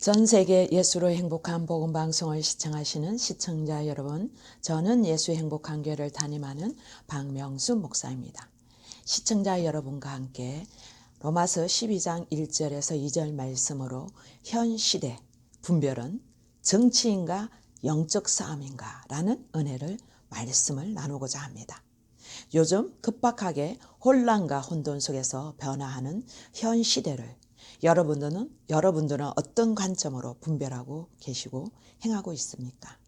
전 세계 예수로 행복한 복음 방송을 시청하시는 시청자 여러분, 저는 예수 행복한 교회를 담임하는 박명수 목사입니다. 시청자 여러분과 함께 로마서 12장 1절에서 2절 말씀으로 현 시대 분별은 정치인가 영적 싸움인가 라는 은혜를 말씀을 나누고자 합니다. 요즘 급박하게 혼란과 혼돈 속에서 변화하는 현 시대를 여러분들은 여러분들은 어떤 관점으로 분별하고 계시고 행하고 있습니까?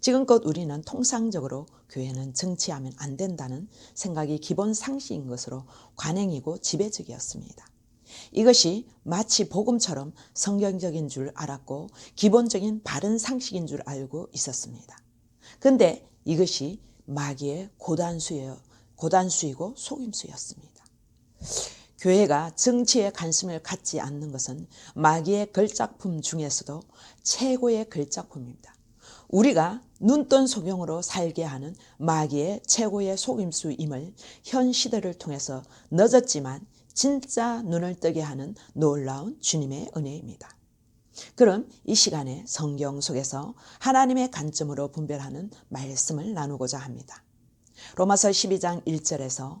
지금껏 우리는 통상적으로 교회는 정치하면 안 된다는 생각이 기본 상식인 것으로 관행이고 지배적이었습니다. 이것이 마치 복음처럼 성경적인 줄 알았고 기본적인 바른 상식인 줄 알고 있었습니다. 근데 이것이 마귀의 고단수예요. 고단수이고 속임수였습니다. 교회가 정치에 관심을 갖지 않는 것은 마귀의 걸작품 중에서도 최고의 걸작품입니다. 우리가 눈뜬 소경으로 살게 하는 마귀의 최고의 속임수임을 현 시대를 통해서 늦었지만 진짜 눈을 뜨게 하는 놀라운 주님의 은혜입니다. 그럼 이 시간에 성경 속에서 하나님의 관점으로 분별하는 말씀을 나누고자 합니다. 로마서 12장 1절에서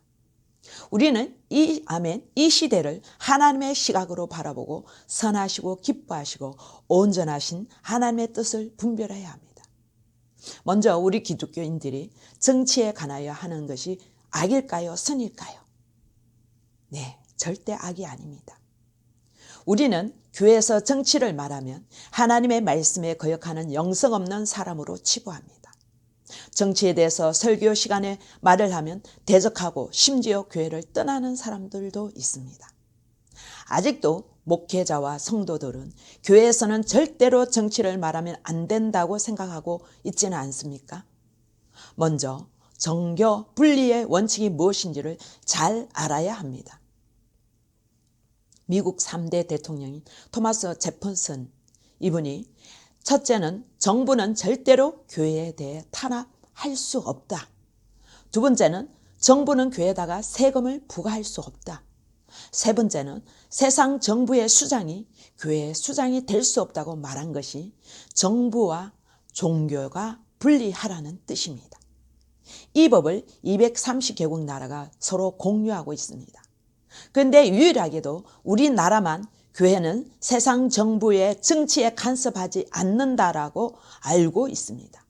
우리는 이 아멘 이 시대를 하나님의 시각으로 바라보고 선하시고 기뻐하시고 온전하신 하나님의 뜻을 분별해야 합니다. 먼저 우리 기독교인들이 정치에 관하여 하는 것이 악일까요, 선일까요? 네, 절대 악이 아닙니다. 우리는 교회에서 정치를 말하면 하나님의 말씀에 거역하는 영성 없는 사람으로 치부합니다. 정치에 대해서 설교 시간에 말을 하면 대적하고 심지어 교회를 떠나는 사람들도 있습니다. 아직도 목회자와 성도들은 교회에서는 절대로 정치를 말하면 안 된다고 생각하고 있지는 않습니까? 먼저 정교 분리의 원칙이 무엇인지를 잘 알아야 합니다. 미국 3대 대통령인 토마스 제펀슨 이분이 첫째는 정부는 절대로 교회에 대해 탄압할 수 없다. 두 번째는 정부는 교회에다가 세금을 부과할 수 없다. 세 번째는 세상 정부의 수장이 교회의 수장이 될 수 없다고 말한 것이 정부와 종교가 분리하라는 뜻입니다. 이 법을 230개국 나라가 서로 공유하고 있습니다. 그런데 유일하게도 우리나라만 교회는 세상 정부의 정치에 간섭하지 않는다라고 알고 있습니다.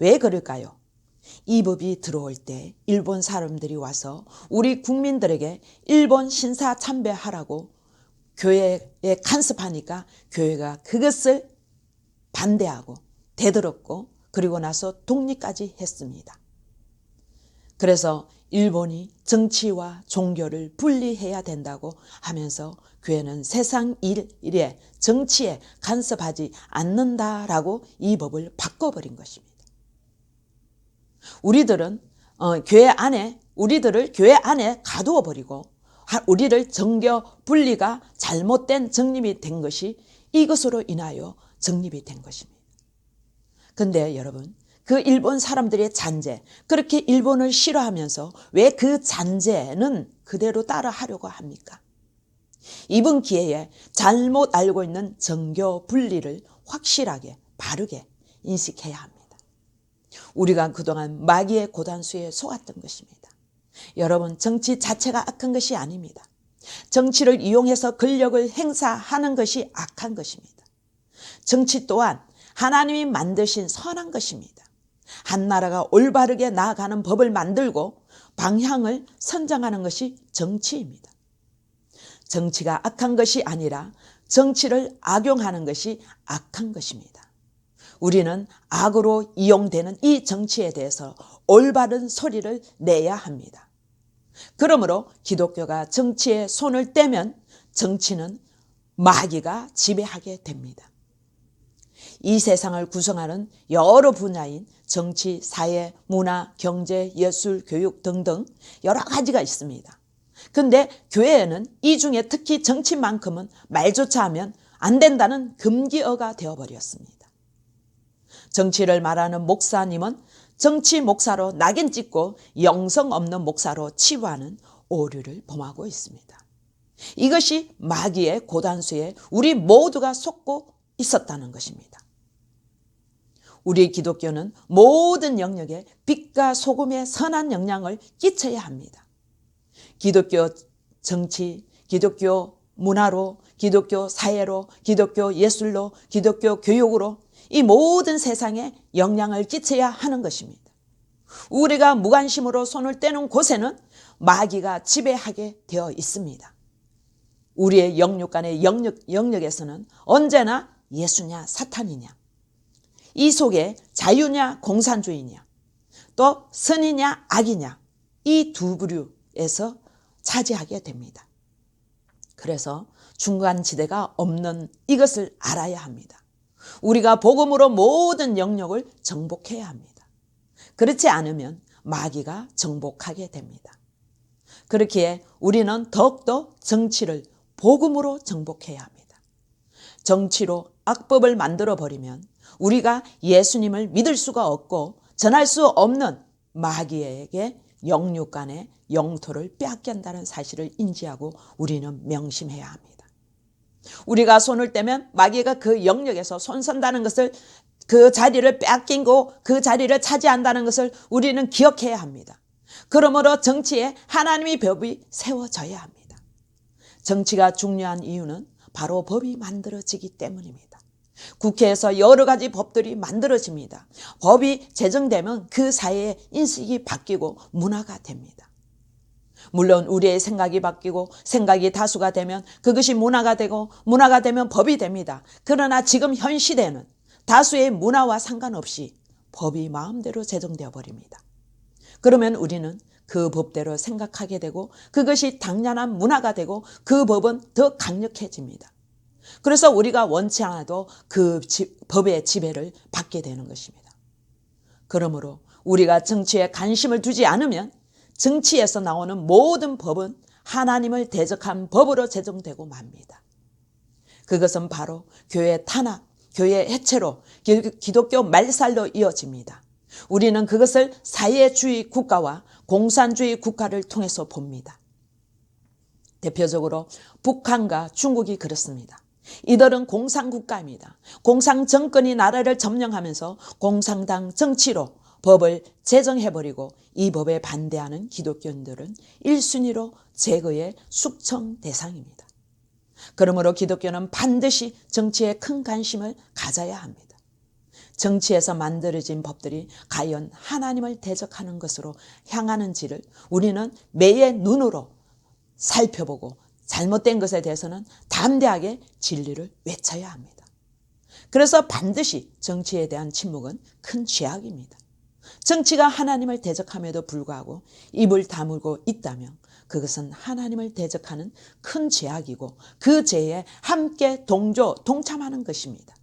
왜 그럴까요? 이 법이 들어올 때 일본 사람들이 와서 우리 국민들에게 일본 신사 참배하라고 교회에 간섭하니까 교회가 그것을 반대하고 대들었고 그리고 나서 독립까지 했습니다. 그래서 일본이 정치와 종교를 분리해야 된다고 하면서 교회는 세상 일에 정치에 간섭하지 않는다라고 이 법을 바꿔버린 것입니다. 우리들은 어, 교회 안에 우리들을 교회 안에 가두어 버리고 우리를 정교 분리가 잘못된 정립이 된 것이 이것으로 인하여 정립이 된 것입니다. 근데 여러분 그 일본 사람들의 잔재 그렇게 일본을 싫어하면서 왜 그 잔재는 그대로 따라 하려고 합니까? 이번 기회에 잘못 알고 있는 정교 분리를 확실하게 바르게 인식해야 합니다. 우리가 그동안 마귀의 고단수에 속았던 것입니다. 여러분 정치 자체가 악한 것이 아닙니다. 정치를 이용해서 권력을 행사하는 것이 악한 것입니다. 정치 또한 하나님이 만드신 선한 것입니다. 한 나라가 올바르게 나아가는 법을 만들고 방향을 선정하는 것이 정치입니다. 정치가 악한 것이 아니라 정치를 악용하는 것이 악한 것입니다. 우리는 악으로 이용되는 이 정치에 대해서 올바른 소리를 내야 합니다. 그러므로 기독교가 정치에 손을 떼면 정치는 마귀가 지배하게 됩니다. 이 세상을 구성하는 여러 분야인 정치, 사회, 문화, 경제, 예술, 교육 등등 여러 가지가 있습니다. 근데 교회에는 이 중에 특히 정치만큼은 말조차 하면 안 된다는 금기어가 되어버렸습니다. 정치를 말하는 목사님은 정치 목사로 낙인 찍고 영성 없는 목사로 치부하는 오류를 범하고 있습니다. 이것이 마귀의 고단수에 우리 모두가 속고 있었다는 것입니다. 우리 기독교는 모든 영역에 빛과 소금의 선한 영향을 끼쳐야 합니다. 기독교 정치, 기독교 문화로, 기독교 사회로, 기독교 예술로, 기독교 교육으로 이 모든 세상에 영향을 끼쳐야 하는 것입니다. 우리가 무관심으로 손을 떼는 곳에는 마귀가 지배하게 되어 있습니다. 우리의 영육 간의 영역, 영역에서는 언제나 예수냐 사탄이냐 이 속에 자유냐 공산주의냐 또 선이냐 악이냐 이 두 부류에서 차지하게 됩니다. 그래서 중간 지대가 없는 이것을 알아야 합니다. 우리가 복음으로 모든 영역을 정복해야 합니다. 그렇지 않으면 마귀가 정복하게 됩니다. 그렇기에 우리는 더욱더 정치를 복음으로 정복해야 합니다. 정치로 악법을 만들어 버리면 우리가 예수님을 믿을 수가 없고 전할 수 없는 마귀에게 영육 간의 영토를 빼앗긴다는 사실을 인지하고 우리는 명심해야 합니다. 우리가 손을 떼면 마귀가 그 영역에서 손선다는 것을 그 자리를 빼앗긴고 그 자리를 차지한다는 것을 우리는 기억해야 합니다. 그러므로 정치에 하나님의 법이 세워져야 합니다. 정치가 중요한 이유는 바로 법이 만들어지기 때문입니다. 국회에서 여러 가지 법들이 만들어집니다. 법이 제정되면 그 사회의 인식이 바뀌고 문화가 됩니다. 물론 우리의 생각이 바뀌고 생각이 다수가 되면 그것이 문화가 되고 문화가 되면 법이 됩니다. 그러나 지금 현 시대는 다수의 문화와 상관없이 법이 마음대로 제정되어 버립니다. 그러면 우리는 그 법대로 생각하게 되고 그것이 당연한 문화가 되고 그 법은 더 강력해집니다. 그래서 우리가 원치 않아도 그 법의 지배를 받게 되는 것입니다. 그러므로 우리가 정치에 관심을 두지 않으면 정치에서 나오는 모든 법은 하나님을 대적한 법으로 제정되고 맙니다. 그것은 바로 교회 탄압, 교회 해체로 기독교 말살로 이어집니다. 우리는 그것을 사회주의 국가와 공산주의 국가를 통해서 봅니다. 대표적으로 북한과 중국이 그렇습니다. 이들은 공산국가입니다. 공산정권이 나라를 점령하면서 공산당 정치로 법을 제정해버리고 이 법에 반대하는 기독교인들은 1순위로 제거의 숙청 대상입니다. 그러므로 기독교는 반드시 정치에 큰 관심을 가져야 합니다. 정치에서 만들어진 법들이 과연 하나님을 대적하는 것으로 향하는지를 우리는 매의 눈으로 살펴보고 잘못된 것에 대해서는 담대하게 진리를 외쳐야 합니다. 그래서 반드시 정치에 대한 침묵은 큰 죄악입니다. 정치가 하나님을 대적함에도 불구하고 입을 다물고 있다면 그것은 하나님을 대적하는 큰 죄악이고 그 죄에 함께 동조, 동참하는 것입니다.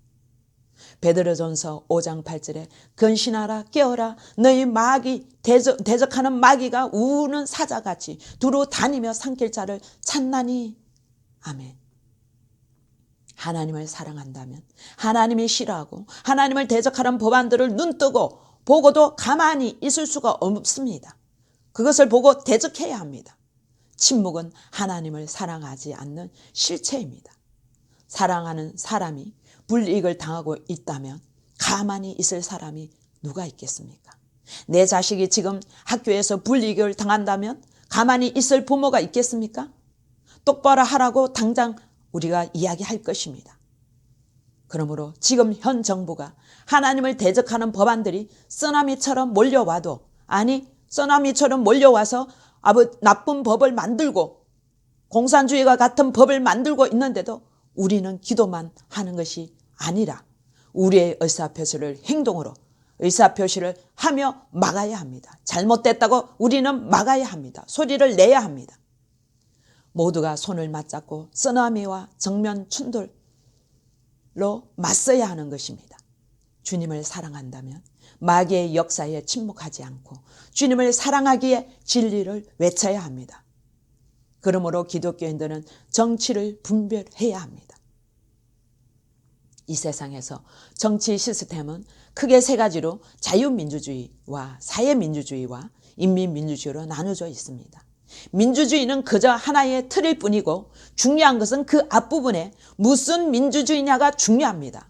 베드로전서 5장 8절에 근신하라 깨어라 너희 마귀 대적, 대적하는 마귀가 우는 사자같이 두루 다니며 산길자를 찾나니 아멘. 하나님을 사랑한다면 하나님이 싫어하고 하나님을 대적하는 법안들을 눈뜨고 보고도 가만히 있을 수가 없습니다. 그것을 보고 대적해야 합니다. 침묵은 하나님을 사랑하지 않는 실체입니다. 사랑하는 사람이 불이익을 당하고 있다면 가만히 있을 사람이 누가 있겠습니까? 내 자식이 지금 학교에서 불이익을 당한다면 가만히 있을 부모가 있겠습니까? 똑바로 하라고 당장 우리가 이야기할 것입니다. 그러므로 지금 현 정부가 하나님을 대적하는 법안들이 쓰나미처럼 몰려와도 아니 쓰나미처럼 몰려와서 아버 나쁜 법을 만들고 공산주의와 같은 법을 만들고 있는데도 우리는 기도만 하는 것이 아니라 우리의 의사표시를 행동으로 의사표시를 하며 막아야 합니다. 잘못됐다고 우리는 막아야 합니다. 소리를 내야 합니다. 모두가 손을 맞잡고 쓰나미와 정면 충돌로 맞서야 하는 것입니다. 주님을 사랑한다면 마귀의 역사에 침묵하지 않고 주님을 사랑하기에 진리를 외쳐야 합니다. 그러므로 기독교인들은 정치를 분별해야 합니다. 이 세상에서 정치 시스템은 크게 세 가지로 자유민주주의와 사회민주주의와 인민민주주의로 나누어져 있습니다. 민주주의는 그저 하나의 틀일 뿐이고 중요한 것은 그 앞부분에 무슨 민주주의냐가 중요합니다.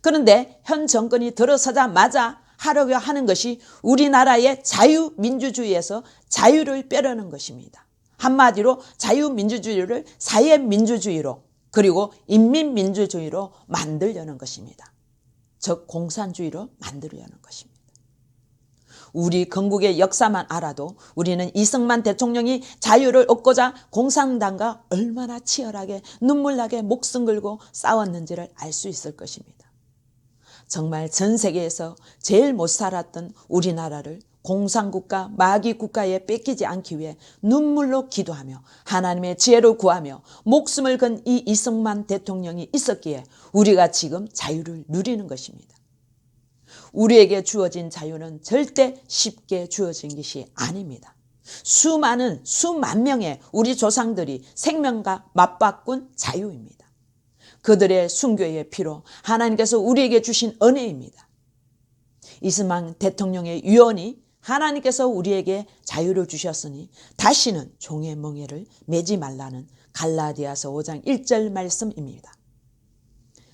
그런데 현 정권이 들어서자마자 하려고 하는 것이 우리나라의 자유민주주의에서 자유를 빼려는 것입니다. 한마디로 자유민주주의를 사회민주주의로 그리고 인민민주주의로 만들려는 것입니다. 즉 공산주의로 만들려는 것입니다. 우리 건국의 역사만 알아도 우리는 이승만 대통령이 자유를 얻고자 공산당과 얼마나 치열하게 눈물나게 목숨 걸고 싸웠는지를 알 수 있을 것입니다. 정말 전 세계에서 제일 못 살았던 우리나라를 공산국가 마귀국가에 뺏기지 않기 위해 눈물로 기도하며 하나님의 지혜를 구하며 목숨을 건 이 이승만 대통령이 있었기에 우리가 지금 자유를 누리는 것입니다. 우리에게 주어진 자유는 절대 쉽게 주어진 것이 아닙니다. 수많은 수만 명의 우리 조상들이 생명과 맞바꾼 자유입니다. 그들의 순교의 피로 하나님께서 우리에게 주신 은혜입니다. 이스만 대통령의 유언이 하나님께서 우리에게 자유를 주셨으니 다시는 종의 멍에를 매지 말라는 갈라디아서 5장 1절 말씀입니다.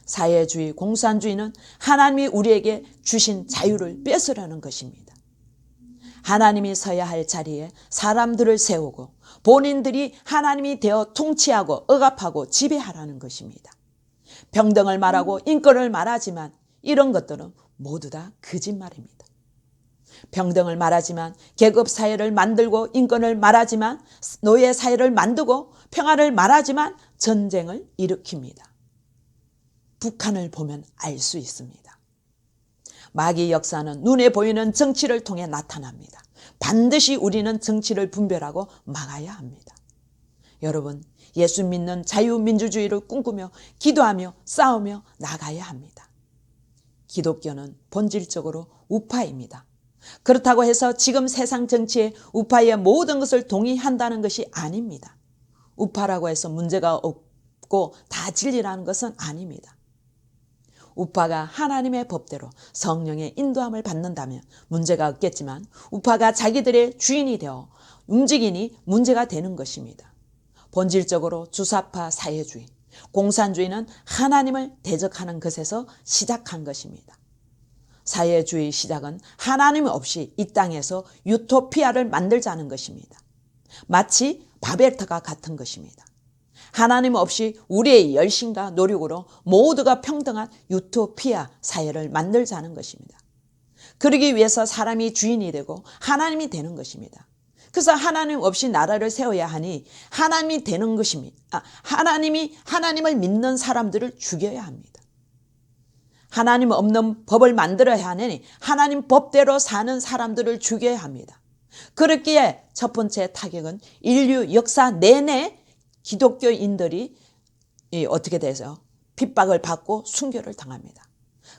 사회주의, 공산주의는 하나님이 우리에게 주신 자유를 뺏으려는 것입니다. 하나님이 서야 할 자리에 사람들을 세우고 본인들이 하나님이 되어 통치하고 억압하고 지배하라는 것입니다. 평등을 말하고 인권을 말하지만 이런 것들은 모두 다 거짓말입니다. 평등을 말하지만 계급 사회를 만들고 인권을 말하지만 노예 사회를 만들고 평화를 말하지만 전쟁을 일으킵니다. 북한을 보면 알 수 있습니다. 마귀 역사는 눈에 보이는 정치를 통해 나타납니다. 반드시 우리는 정치를 분별하고 막아야 합니다. 여러분, 예수 믿는 자유민주주의를 꿈꾸며 기도하며 싸우며 나가야 합니다. 기독교는 본질적으로 우파입니다. 그렇다고 해서 지금 세상 정치에 우파의 모든 것을 동의한다는 것이 아닙니다. 우파라고 해서 문제가 없고 다 진리라는 것은 아닙니다. 우파가 하나님의 법대로 성령의 인도함을 받는다면 문제가 없겠지만 우파가 자기들의 주인이 되어 움직이니 문제가 되는 것입니다. 본질적으로 주사파 사회주의, 공산주의는 하나님을 대적하는 것에서 시작한 것입니다. 사회주의 시작은 하나님 없이 이 땅에서 유토피아를 만들자는 것입니다. 마치 바벨타가 같은 것입니다. 하나님 없이 우리의 열심과 노력으로 모두가 평등한 유토피아 사회를 만들자는 것입니다. 그러기 위해서 사람이 주인이 되고 하나님이 되는 것입니다. 그래서 하나님 없이 나라를 세워야 하니 하나님이 되는 것입니다. 아, 하나님이 하나님을 믿는 사람들을 죽여야 합니다. 하나님 없는 법을 만들어야 하니 하나님 법대로 사는 사람들을 죽여야 합니다. 그렇기에 첫 번째 타격은 인류 역사 내내 기독교인들이 어떻게 돼서 핍박을 받고 순교를 당합니다.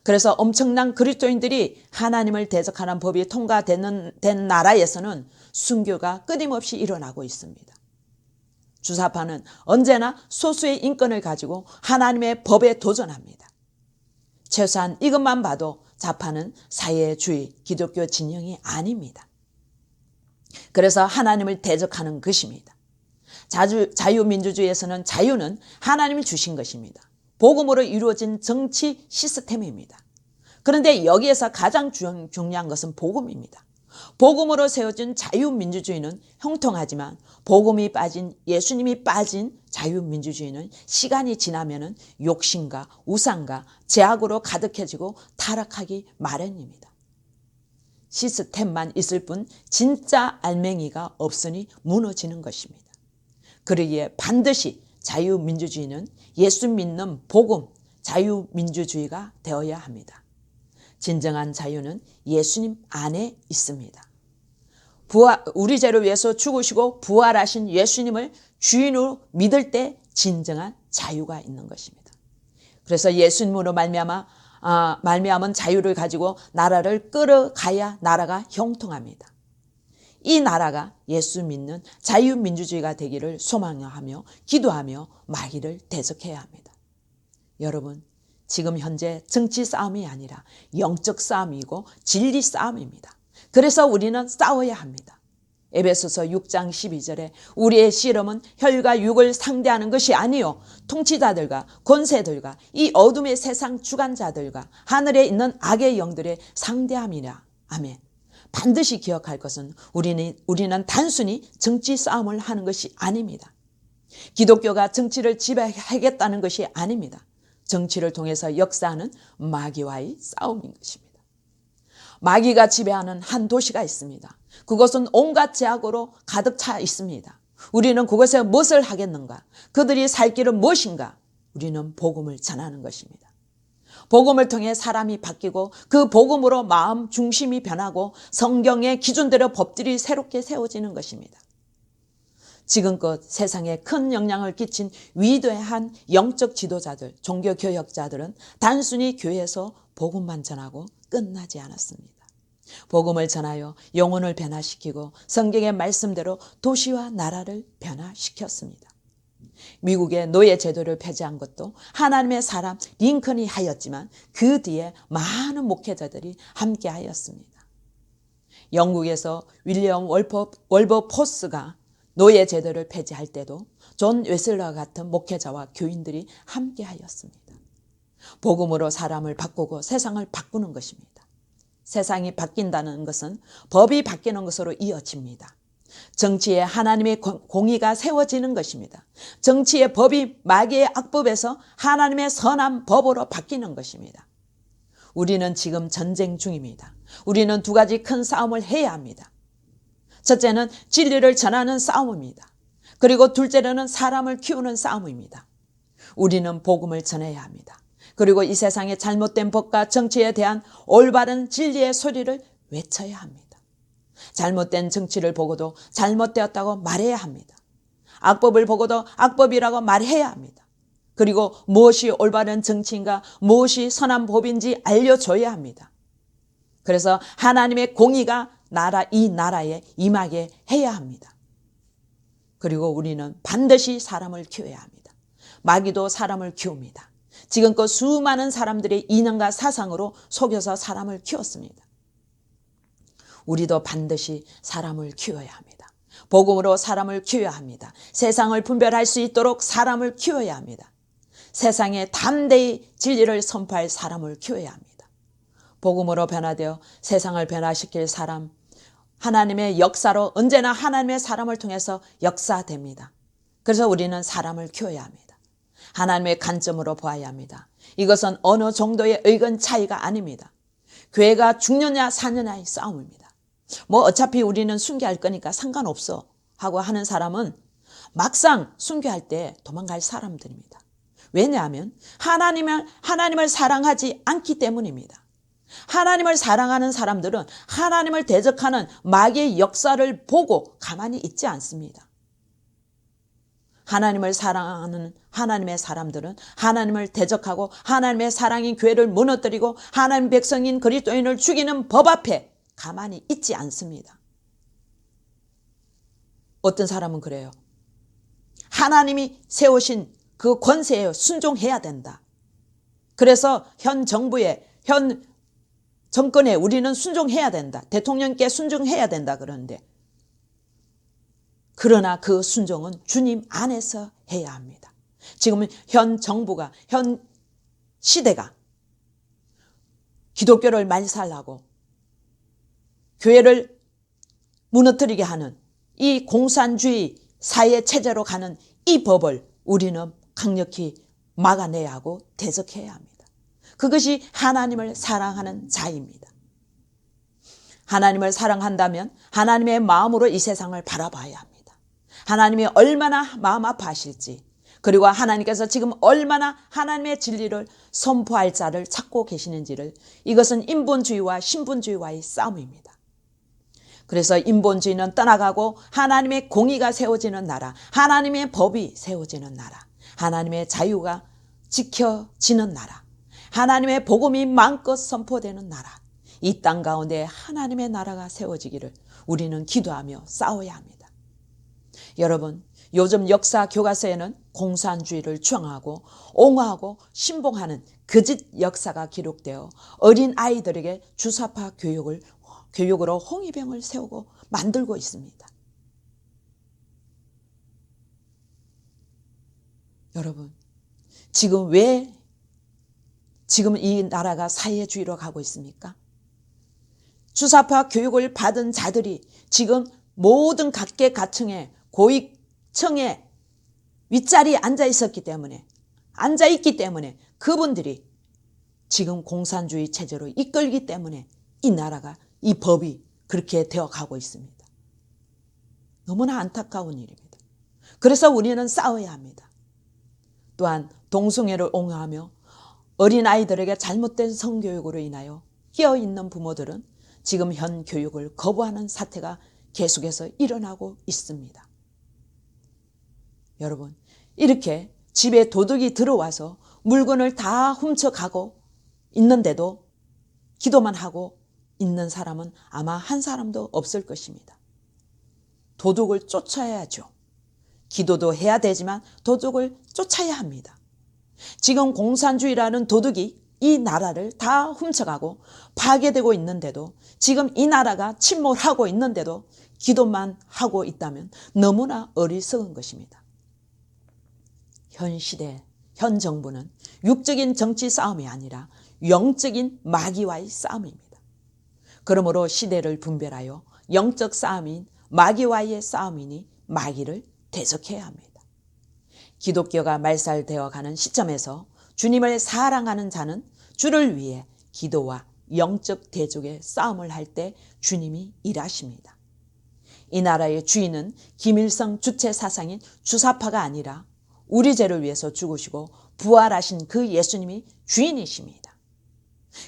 그래서 엄청난 그리스도인들이 하나님을 대적하는 법이 통과되는 된 나라에서는 순교가 끊임없이 일어나고 있습니다. 주사파는 언제나 소수의 인권을 가지고 하나님의 법에 도전합니다. 최소한 이것만 봐도 자파는 사회주의 기독교 진영이 아닙니다. 그래서 하나님을 대적하는 것입니다. 자유, 자유민주주의에서는 자유는 하나님이 주신 것입니다. 복음으로 이루어진 정치 시스템입니다. 그런데 여기에서 가장 중요한 것은 복음입니다. 복음으로 세워진 자유민주주의는 형통하지만 복음이 빠진 예수님이 빠진 자유민주주의는 시간이 지나면 욕심과 우상과 제약으로 가득해지고 타락하기 마련입니다. 시스템만 있을 뿐 진짜 알맹이가 없으니 무너지는 것입니다. 그러기에 반드시 자유민주주의는 예수 믿는 복음, 자유민주주의가 되어야 합니다. 진정한 자유는 예수님 안에 있습니다. 부활, 우리 죄를 위해서 죽으시고 부활하신 예수님을 주인으로 믿을 때 진정한 자유가 있는 것입니다. 그래서 예수님으로 말미암아 아, 말미암은 자유를 가지고 나라를 끌어가야 나라가 형통합니다. 이 나라가 예수 믿는 자유민주주의가 되기를 소망하며 기도하며 마귀를 대적해야 합니다. 여러분, 지금 현재 정치 싸움이 아니라 영적 싸움이고 진리 싸움입니다. 그래서 우리는 싸워야 합니다. 에베소서 6장 12절에 우리의 씨름은 혈과 육을 상대하는 것이 아니요 통치자들과 권세들과 이 어둠의 세상 주관자들과 하늘에 있는 악의 영들의 상대함이라. 아멘. 반드시 기억할 것은 우리는 우리는 단순히 정치 싸움을 하는 것이 아닙니다. 기독교가 정치를 지배하겠다는 것이 아닙니다. 정치를 통해서 역사하는 마귀와의 싸움인 것입니다. 마귀가 지배하는 한 도시가 있습니다. 그것은 온갖 제약으로 가득 차 있습니다. 우리는 그것에 무엇을 하겠는가? 그들이 살 길은 무엇인가? 우리는 복음을 전하는 것입니다. 복음을 통해 사람이 바뀌고 그 복음으로 마음 중심이 변하고 성경의 기준대로 법들이 새롭게 세워지는 것입니다. 지금껏 세상에 큰 영향을 끼친 위대한 영적 지도자들, 종교 교역자들은 단순히 교회에서 복음만 전하고 끝나지 않았습니다. 복음을 전하여 영혼을 변화시키고 성경의 말씀대로 도시와 나라를 변화시켰습니다. 미국의 노예 제도를 폐지한 것도 하나님의 사람 링컨이 하였지만 그 뒤에 많은 목회자들이 함께 하였습니다. 영국에서 윌리엄 월버, 월버 포스가 노예 제도를 폐지할 때도 존 웨슬러와 같은 목회자와 교인들이 함께 하였습니다. 복음으로 사람을 바꾸고 세상을 바꾸는 것입니다. 세상이 바뀐다는 것은 법이 바뀌는 것으로 이어집니다. 정치에 하나님의 공의가 세워지는 것입니다. 정치의 법이 마귀의 악법에서 하나님의 선한 법으로 바뀌는 것입니다. 우리는 지금 전쟁 중입니다. 우리는 두 가지 큰 싸움을 해야 합니다. 첫째는 진리를 전하는 싸움입니다. 그리고 둘째로는 사람을 키우는 싸움입니다. 우리는 복음을 전해야 합니다. 그리고 이 세상의 잘못된 법과 정치에 대한 올바른 진리의 소리를 외쳐야 합니다. 잘못된 정치를 보고도 잘못되었다고 말해야 합니다. 악법을 보고도 악법이라고 말해야 합니다. 그리고 무엇이 올바른 정치인가 무엇이 선한 법인지 알려줘야 합니다. 그래서 하나님의 공의가 나라 이 나라에 임하게 해야 합니다. 그리고 우리는 반드시 사람을 키워야 합니다. 마귀도 사람을 키웁니다. 지금껏 수많은 사람들의 이념과 사상으로 속여서 사람을 키웠습니다. 우리도 반드시 사람을 키워야 합니다. 복음으로 사람을 키워야 합니다. 세상을 분별할 수 있도록 사람을 키워야 합니다. 세상에 담대히 진리를 선포할 사람을 키워야 합니다. 복음으로 변화되어 세상을 변화시킬 사람, 하나님의 역사로 언제나 하나님의 사람을 통해서 역사됩니다. 그래서 우리는 사람을 키워야 합니다. 하나님의 관점으로 보아야 합니다. 이것은 어느 정도의 의견 차이가 아닙니다. 교회가 죽느냐 사느냐의 싸움입니다. 뭐 어차피 우리는 순교할 거니까 상관없어 하고 하는 사람은 막상 순교할 때 도망갈 사람들입니다. 왜냐하면 하나님을 하나님을 사랑하지 않기 때문입니다. 하나님을 사랑하는 사람들은 하나님을 대적하는 마귀의 역사를 보고 가만히 있지 않습니다. 하나님을 사랑하는 하나님의 사람들은 하나님을 대적하고 하나님의 사랑인 교회를 무너뜨리고 하나님 백성인 그리스도인을 죽이는 법 앞에 가만히 있지 않습니다. 어떤 사람은 그래요. 하나님이 세우신 그 권세에 순종해야 된다. 그래서 현 정부에 현 정권에 우리는 순종해야 된다. 대통령께 순종해야 된다. 그러는데 그러나 그 순종은 주님 안에서 해야 합니다. 지금 현 정부가, 현 시대가 기독교를 말살하고 교회를 무너뜨리게 하는 이 공산주의 사회 체제로 가는 이 법을 우리는 강력히 막아내야 하고 대적해야 합니다. 그것이 하나님을 사랑하는 자입니다. 하나님을 사랑한다면 하나님의 마음으로 이 세상을 바라봐야 합니다. 하나님이 얼마나 마음 아파하실지 그리고 하나님께서 지금 얼마나 하나님의 진리를 선포할 자를 찾고 계시는지를 이것은 인본주의와 신분주의와의 싸움입니다. 그래서 인본주의는 떠나가고 하나님의 공의가 세워지는 나라, 하나님의 법이 세워지는 나라, 하나님의 자유가 지켜지는 나라, 하나님의 복음이 마음껏 선포되는 나라, 이 땅 가운데 하나님의 나라가 세워지기를 우리는 기도하며 싸워야 합니다. 여러분, 요즘 역사 교과서에는 공산주의를 주장하고 옹호하고 신봉하는 거짓 역사가 기록되어 어린 아이들에게 주사파 교육을 교육으로 홍위병을 세우고 만들고 있습니다. 여러분, 지금 왜 지금 이 나라가 사회주의로 가고 있습니까? 주사파 교육을 받은 자들이 지금 모든 각계각층에 고위층에 윗자리에 앉아 있었기 때문에 앉아 있기 때문에 그분들이 지금 공산주의 체제로 이끌기 때문에 이 나라가 이 법이 그렇게 되어 가고 있습니다. 너무나 안타까운 일입니다. 그래서 우리는 싸워야 합니다. 또한 동성애를 옹호하며 어린아이들에게 잘못된 성교육으로 인하여 끼어 있는 부모들은 지금 현 교육을 거부하는 사태가 계속해서 일어나고 있습니다. 여러분, 이렇게 집에 도둑이 들어와서 물건을 다 훔쳐가고 있는데도 기도만 하고 있는 사람은 아마 한 사람도 없을 것입니다. 도둑을 쫓아야죠. 기도도 해야 되지만 도둑을 쫓아야 합니다. 지금 공산주의라는 도둑이 이 나라를 다 훔쳐가고 파괴되고 있는데도 지금 이 나라가 침몰하고 있는데도 기도만 하고 있다면 너무나 어리석은 것입니다. 현 시대, 현 정부는 육적인 정치 싸움이 아니라 영적인 마귀와의 싸움입니다. 그러므로 시대를 분별하여 영적 싸움인 마귀와의 싸움이니 마귀를 대적해야 합니다. 기독교가 말살되어 가는 시점에서 주님을 사랑하는 자는 주를 위해 기도와 영적 대적의 싸움을 할 때 주님이 일하십니다. 이 나라의 주인은 김일성 주체 사상인 주사파가 아니라 우리 죄를 위해서 죽으시고 부활하신 그 예수님이 주인이십니다.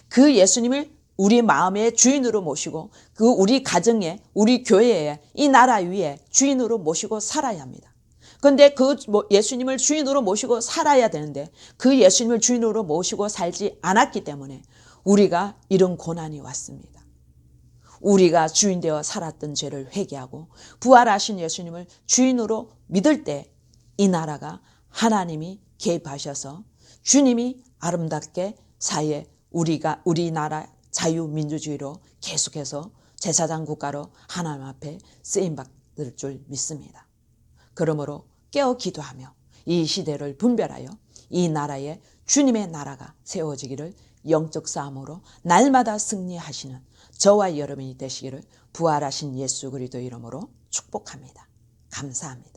그 예수님을 우리 마음의 주인으로 모시고 그 우리 가정에 우리 교회에 이 나라 위에 주인으로 모시고 살아야 합니다. 근데 그 예수님을 주인으로 모시고 살아야 되는데 그 예수님을 주인으로 모시고 살지 않았기 때문에 우리가 이런 고난이 왔습니다. 우리가 주인 되어 살았던 죄를 회개하고 부활하신 예수님을 주인으로 믿을 때 이 나라가 하나님이 개입하셔서 주님이 아름답게 사회 우리가 우리나라 자유민주주의로 계속해서 제사장 국가로 하나님 앞에 쓰임 받을 줄 믿습니다. 그러므로 깨어 기도하며 이 시대를 분별하여 이 나라에 주님의 나라가 세워지기를 영적 싸움으로 날마다 승리하시는 저와 여러분이 되시기를 부활하신 예수 그리스도 이름으로 축복합니다. 감사합니다.